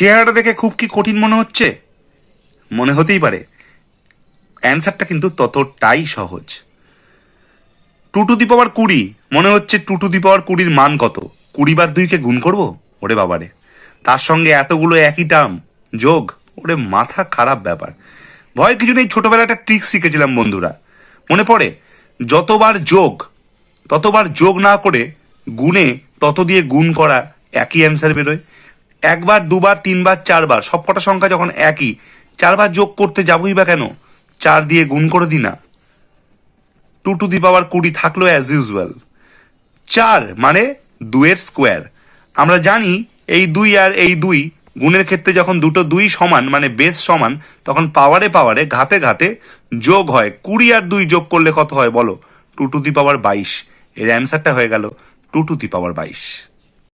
চেহারাটা দেখে খুব কি কঠিন মনে হচ্ছে? মনে হতেই পারে। অ্যান্সারটা কিন্তু ততটাই সহজ। টু টু দি পাওয়ার কুড়ি। মনে হচ্ছে টু টু দি পাওয়ার কুড়ির মান কত? কুড়ি বার দুইকে গুণ করব? ওরে বাবারে। তার সঙ্গে এতগুলো একই টার্ম। যোগ? ওরে মাথা খারাপ ব্যাপার। ভয় কিছু নেই ছোটবেলা একটা ট্রিক শিখেছিলাম বন্ধুরা। মনে পড়ে, যতবার যোগ, ততবার যোগ না করে গুণে তত দিয়ে গুণ করা একই অ্যান্সার বেরোয়। একবার, দুবার, তিনবার, চারবার সব কটা সংখ্যা যখন একই, চারবার যোগ করতে যাবই বা কেন? চার দিয়ে গুণ করে দিই না। টু টু দি পাওয়ার কুড়ি থাকল অ্যাজ ইউজুয়াল চার মানে দুয়ের স্কোয়ার আমরা জানি এই দুই আর এই দুই গুণের ক্ষেত্রে যখন দুটো দুই সমান মানে বেস সমান, তখন পাওয়ারে পাওয়ারে ঘাতে ঘাতে যোগ হয়। কুড়ি আর দুই যোগ করলে কত হয় বলো? টু টু দি পাওয়ার বাইশ। এর অ্যান্সারটা হয়ে গেল টু টু দি পাওয়ার বাইশ।